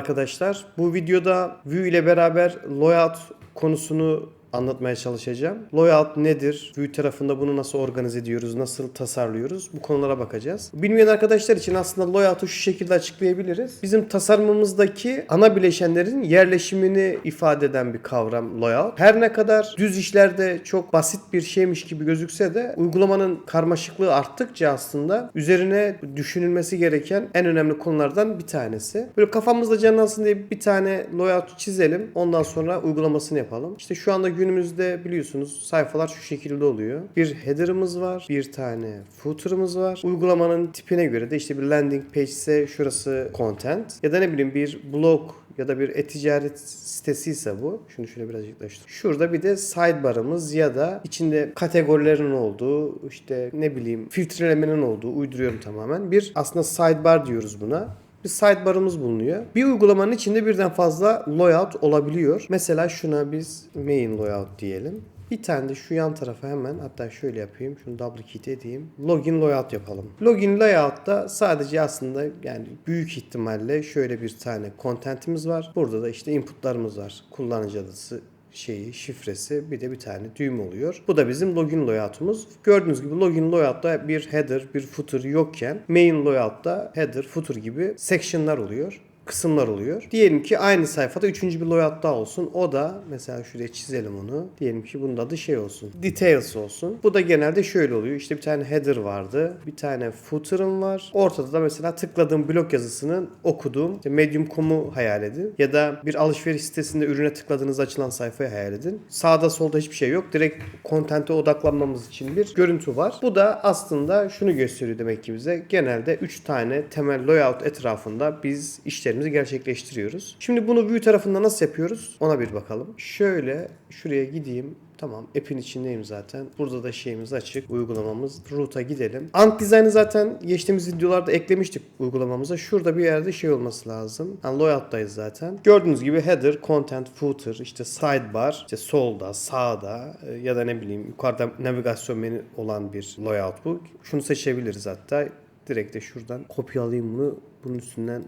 Arkadaşlar. Bu videoda Vue ile beraber layout konusunu anlatmaya çalışacağım. Layout nedir? Vue tarafında bunu nasıl organize ediyoruz? Nasıl tasarlıyoruz? Bu konulara bakacağız. Bilmeyen arkadaşlar için aslında layout'u şu şekilde açıklayabiliriz. Bizim tasarımımızdaki ana bileşenlerin yerleşimini ifade eden bir kavram layout. Her ne kadar düz işlerde çok basit bir şeymiş gibi gözükse de uygulamanın karmaşıklığı arttıkça aslında üzerine düşünülmesi gereken en önemli konulardan bir tanesi. Böyle kafamızda canlansın diye bir tane layout çizelim. Ondan sonra uygulamasını yapalım. İşte şu anda günümüzde biliyorsunuz sayfalar şu şekilde oluyor. Bir header'ımız var. Bir tane footer'ımız var. Uygulamanın tipine göre de işte bir landing page ise şurası content. Ya da ne bileyim bir blog ya da bir e-ticaret sitesi ise bu. Şunu şöyle biraz yaklaştır. Şurada bir de sidebar'ımız ya da içinde kategorilerin olduğu işte ne bileyim filtrelemenin olduğu uyduruyorum tamamen. Bir aslında sidebar diyoruz buna bir sidebar'ımız bulunuyor. Bir uygulamanın içinde birden fazla layout olabiliyor. Mesela şuna biz main layout diyelim. Bir tane de şu yan tarafa hemen hatta şöyle yapayım. Şunu double click edeyim. Login layout yapalım. Login layout'ta sadece aslında yani büyük ihtimalle şöyle bir tane content'imiz var. Burada da işte input'larımız var. Kullanıcı adısı şeyi, şifresi bir de bir tane düğüm oluyor. Bu da bizim login layout'umuz. Gördüğünüz gibi login layout'ta bir header, bir footer yokken main layout'ta header, footer gibi section'lar oluyor kısımlar oluyor. Diyelim ki aynı sayfada üçüncü bir layout daha olsun. O da mesela şuraya çizelim onu. Diyelim ki bunun adı şey olsun. Details olsun. Bu da genelde şöyle oluyor. İşte bir tane header vardı. Bir tane footer'ım var. Ortada da mesela tıkladığım blog yazısının okuduğum işte Medium.com'u hayal edin. Ya da bir alışveriş sitesinde ürüne tıkladığınızda açılan sayfayı hayal edin. Sağda solda hiçbir şey yok. Direkt content'e odaklanmamız için bir görüntü var. Bu da aslında şunu gösteriyor demek ki bize. Genelde 3 tane temel layout etrafında biz işlerimizi gerçekleştiriyoruz. Şimdi bunu Vue tarafında nasıl yapıyoruz? Ona bir bakalım. Şöyle şuraya gideyim. Tamam app'in içindeyim zaten. Burada da şeyimiz açık. Uygulamamız. Route'a gidelim. Ant Design'ı zaten geçtiğimiz videolarda eklemiştik uygulamamıza. Şurada bir yerde şey olması lazım. Yani layout'tayız zaten. Gördüğünüz gibi header, content, footer, işte sidebar, işte solda, sağda e, ya da ne bileyim yukarıda navigasyon menü olan bir layout bu. Şunu seçebiliriz hatta. Direkt de şuradan kopyalayayım bunu. Bunun üstünden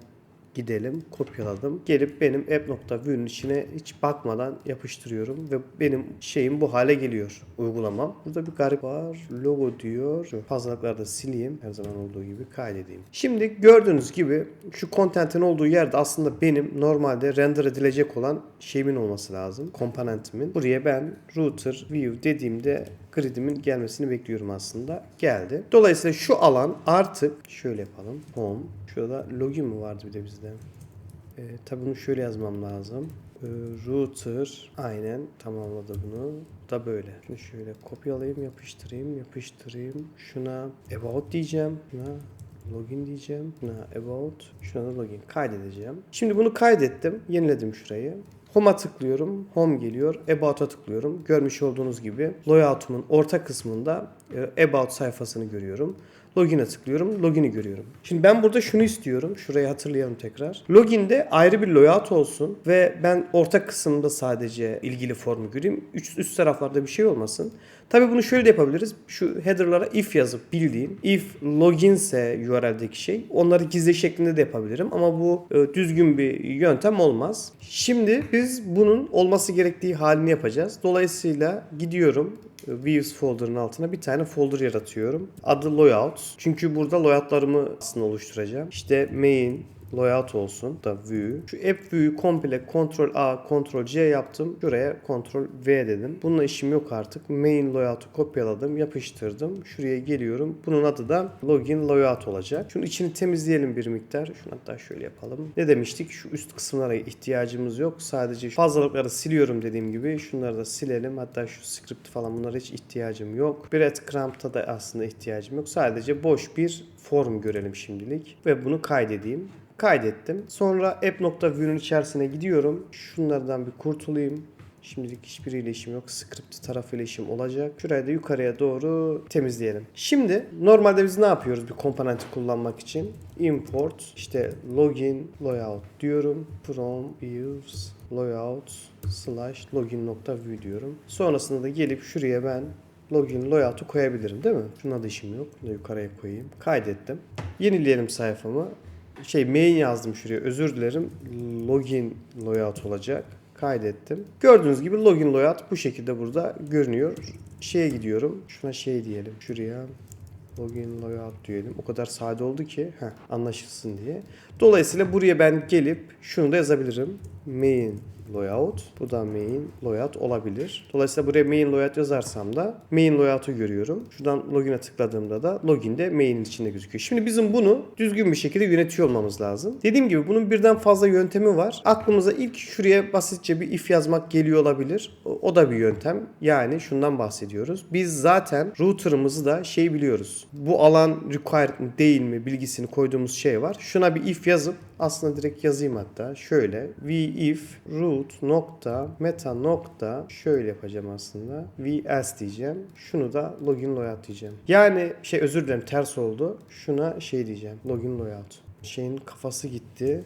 gidelim. Kopyaladım. Gelip benim app.vue'nun içine hiç bakmadan yapıştırıyorum ve benim şeyim bu hale geliyor. Uygulamam. Burada bir garip var. Logo diyor. Şu fazlalıkları da sileyim. Her zaman olduğu gibi kaydedeyim. Şimdi gördüğünüz gibi şu content'in olduğu yerde aslında benim normalde render edilecek olan şeyimin olması lazım. Komponentimin. Buraya ben router view dediğimde gridimin gelmesini bekliyorum aslında. Geldi. Dolayısıyla şu alan artık şöyle yapalım. Home. Şurada login mi vardı bir de bizde? Ee, tabii bunu şöyle yazmam lazım. Ee, router aynen tamamladı bunu. Bu da böyle. Şunu şöyle kopyalayayım, yapıştırayım, yapıştırayım. Şuna about diyeceğim. Şuna login diyeceğim. Şuna about. Şuna da login. Kaydedeceğim. Şimdi bunu kaydettim. Yeniledim şurayı. Home'a tıklıyorum. Home geliyor. About'a tıklıyorum. Görmüş olduğunuz gibi layout'umun orta kısmında e, About sayfasını görüyorum. Login'e tıklıyorum. Login'i görüyorum. Şimdi ben burada şunu istiyorum. Şurayı hatırlayalım tekrar. Login'de ayrı bir layout olsun ve ben orta kısımda sadece ilgili formu göreyim. Üst, üst taraflarda bir şey olmasın. Tabii bunu şöyle de yapabiliriz. Şu header'lara if yazıp bildiğin if loginse URL'deki şey onları gizli şeklinde de yapabilirim ama bu e, düzgün bir yöntem olmaz. Şimdi biz bunun olması gerektiği halini yapacağız. Dolayısıyla gidiyorum Views folder'ın altına bir tane folder yaratıyorum. Adı Layout. Çünkü burada layoutlarımı aslında oluşturacağım. İşte main, layout olsun da view. Şu app view'yu komple Ctrl A, Ctrl C yaptım. Şuraya Ctrl V dedim. Bununla işim yok artık. Main layout'u kopyaladım, yapıştırdım. Şuraya geliyorum. Bunun adı da login layout olacak. Şunun içini temizleyelim bir miktar. Şunu hatta şöyle yapalım. Ne demiştik? Şu üst kısımlara ihtiyacımız yok. Sadece fazlalıkları siliyorum dediğim gibi. Şunları da silelim. Hatta şu script falan bunlara hiç ihtiyacım yok. Breadcrumb'ta da aslında ihtiyacım yok. Sadece boş bir form görelim şimdilik. Ve bunu kaydedeyim kaydettim. Sonra app.view'un içerisine gidiyorum. Şunlardan bir kurtulayım. Şimdilik hiçbiriyle işim yok. Script tarafıyla işim olacak. Şurayı da yukarıya doğru temizleyelim. Şimdi normalde biz ne yapıyoruz bir komponenti kullanmak için? Import işte login layout diyorum. From views layout slash login.view diyorum. Sonrasında da gelip şuraya ben login layout'u koyabilirim değil mi? Şuna da işim yok. Bunu yukarıya koyayım. Kaydettim. Yenileyelim sayfamı şey main yazdım şuraya özür dilerim. Login layout olacak. Kaydettim. Gördüğünüz gibi login layout bu şekilde burada görünüyor. Şeye gidiyorum. Şuna şey diyelim. Şuraya login layout diyelim. O kadar sade oldu ki heh, anlaşılsın diye. Dolayısıyla buraya ben gelip şunu da yazabilirim. Main layout. Bu da main layout olabilir. Dolayısıyla buraya main layout yazarsam da main layout'u görüyorum. Şuradan login'e tıkladığımda da login de main'in içinde gözüküyor. Şimdi bizim bunu düzgün bir şekilde yönetiyor olmamız lazım. Dediğim gibi bunun birden fazla yöntemi var. Aklımıza ilk şuraya basitçe bir if yazmak geliyor olabilir. O, da bir yöntem. Yani şundan bahsediyoruz. Biz zaten router'ımızı da şey biliyoruz. Bu alan required değil mi bilgisini koyduğumuz şey var. Şuna bir if yazıp aslında direkt yazayım hatta. Şöyle v if root nokta meta nokta şöyle yapacağım aslında. v else diyeceğim. Şunu da login layout diyeceğim. Yani şey özür dilerim ters oldu. Şuna şey diyeceğim. Login layout. Şeyin kafası gitti.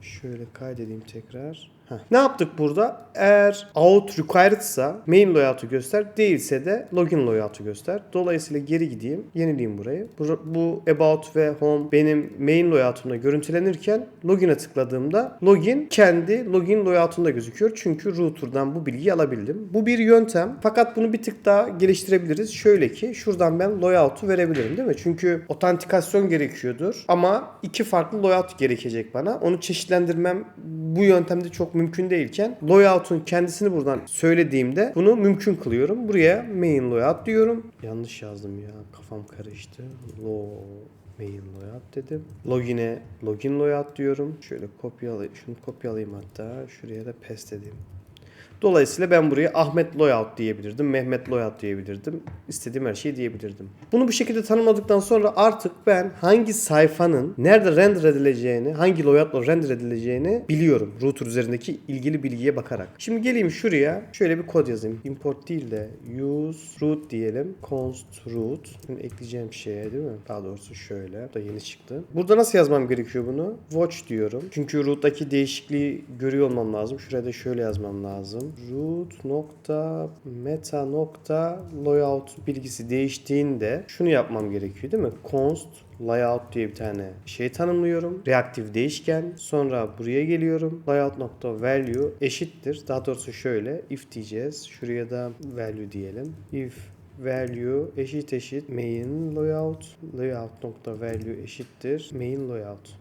Şöyle kaydedeyim tekrar. Heh. Ne yaptık burada? Eğer out required'sa main layout'u göster, değilse de login layout'u göster. Dolayısıyla geri gideyim, yenileyim burayı. Bu, bu about ve home benim main layout'umda görüntülenirken login'e tıkladığımda login kendi login layout'unda gözüküyor. Çünkü router'dan bu bilgiyi alabildim. Bu bir yöntem. Fakat bunu bir tık daha geliştirebiliriz. Şöyle ki şuradan ben layout'u verebilirim değil mi? Çünkü otantikasyon gerekiyordur. Ama iki farklı layout gerekecek bana. Onu çeşitlendirmem bu yöntemde çok mümkün değilken layout'un kendisini buradan söylediğimde bunu mümkün kılıyorum. Buraya main layout diyorum. Yanlış yazdım ya. Kafam karıştı. Lo main layout dedim. Login'e login layout diyorum. Şöyle kopyalayayım. Şunu kopyalayayım hatta. Şuraya da paste edeyim. Dolayısıyla ben buraya Ahmet Layout diyebilirdim, Mehmet Layout diyebilirdim. İstediğim her şeyi diyebilirdim. Bunu bu şekilde tanımladıktan sonra artık ben hangi sayfanın nerede render edileceğini, hangi layoutla render edileceğini biliyorum. Router üzerindeki ilgili bilgiye bakarak. Şimdi geleyim şuraya şöyle bir kod yazayım. Import değil de use root diyelim. const root. Şimdi ekleyeceğim şeye değil mi? Daha doğrusu şöyle. Bu da yeni çıktı. Burada nasıl yazmam gerekiyor bunu? Watch diyorum. Çünkü root'taki değişikliği görüyor olmam lazım. Şuraya da şöyle yazmam lazım root nokta meta nokta layout bilgisi değiştiğinde şunu yapmam gerekiyor değil mi? const layout diye bir tane şey tanımlıyorum. Reaktif değişken. Sonra buraya geliyorum. Layout nokta value eşittir. Daha doğrusu şöyle if diyeceğiz. Şuraya da value diyelim. If value eşit eşit main layout layout nokta value eşittir main layout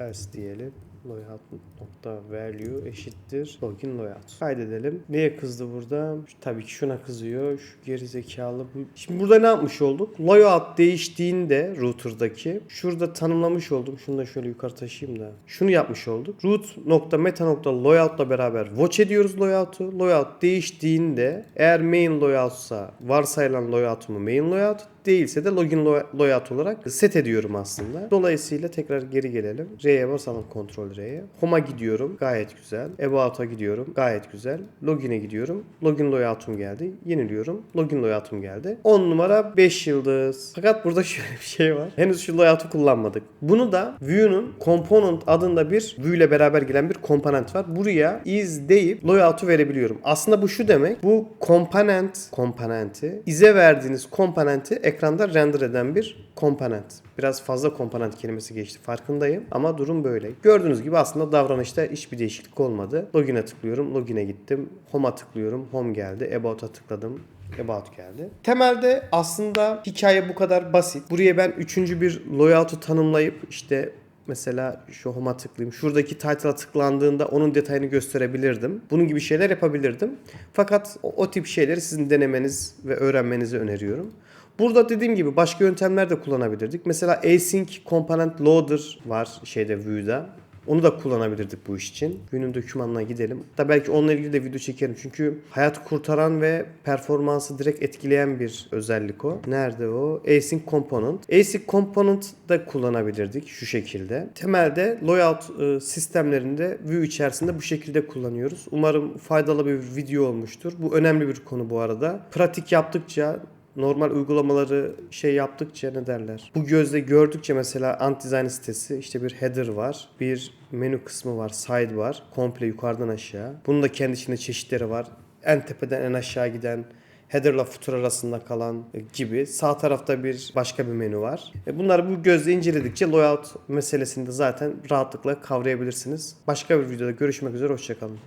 else diyelim layout nokta value eşittir login layout. Kaydedelim. Neye kızdı burada? Tabii ki şuna kızıyor. Şu geri zekalı. Şimdi burada ne yapmış olduk? Layout değiştiğinde router'daki şurada tanımlamış oldum. Şunu da şöyle yukarı taşıyayım da. Şunu yapmış olduk. root nokta meta nokta layout'la beraber watch ediyoruz layout'u. Layout değiştiğinde eğer main layout'sa varsayılan layout'umu main layout değilse de login layout olarak set ediyorum aslında. Dolayısıyla tekrar geri gelelim. R'ye basalım kontrol R'ye. Home'a gidiyorum. Gayet güzel. About'a gidiyorum. Gayet güzel. Login'e gidiyorum. Login layout'um geldi. Yeniliyorum. Login layout'um geldi. 10 numara 5 yıldız. Fakat burada şöyle bir şey var. Henüz şu layout'u kullanmadık. Bunu da Vue'nun component adında bir Vue ile beraber gelen bir komponent var. Buraya is deyip layout'u verebiliyorum. Aslında bu şu demek. Bu komponent komponenti ize verdiğiniz komponenti ekranda render eden bir komponent. Biraz fazla komponent kelimesi geçti farkındayım ama durum böyle. Gördüğünüz gibi aslında davranışta hiçbir değişiklik olmadı. Login'e tıklıyorum, login'e gittim. Home'a tıklıyorum, home geldi. About'a tıkladım, About geldi. Temelde aslında hikaye bu kadar basit. Buraya ben üçüncü bir layout'u tanımlayıp işte Mesela şu home'a tıklayayım. Şuradaki title'a tıklandığında onun detayını gösterebilirdim. Bunun gibi şeyler yapabilirdim. Fakat o, o tip şeyleri sizin denemeniz ve öğrenmenizi öneriyorum. Burada dediğim gibi başka yöntemler de kullanabilirdik. Mesela async component loader var şeyde Vue'da. Onu da kullanabilirdik bu iş için. Vue'nun dokümanına gidelim. Da belki onunla ilgili de video çekerim. Çünkü hayat kurtaran ve performansı direkt etkileyen bir özellik o. Nerede o? Async component. Async component da kullanabilirdik şu şekilde. Temelde layout e, sistemlerinde Vue içerisinde bu şekilde kullanıyoruz. Umarım faydalı bir video olmuştur. Bu önemli bir konu bu arada. Pratik yaptıkça normal uygulamaları şey yaptıkça ne derler? Bu gözle gördükçe mesela ant design sitesi işte bir header var. Bir menü kısmı var. Side var. Komple yukarıdan aşağı. Bunun da kendi içinde çeşitleri var. En tepeden en aşağı giden header'la footer arasında kalan gibi. Sağ tarafta bir başka bir menü var. E, bunları bu gözle inceledikçe layout meselesini de zaten rahatlıkla kavrayabilirsiniz. Başka bir videoda görüşmek üzere. Hoşçakalın.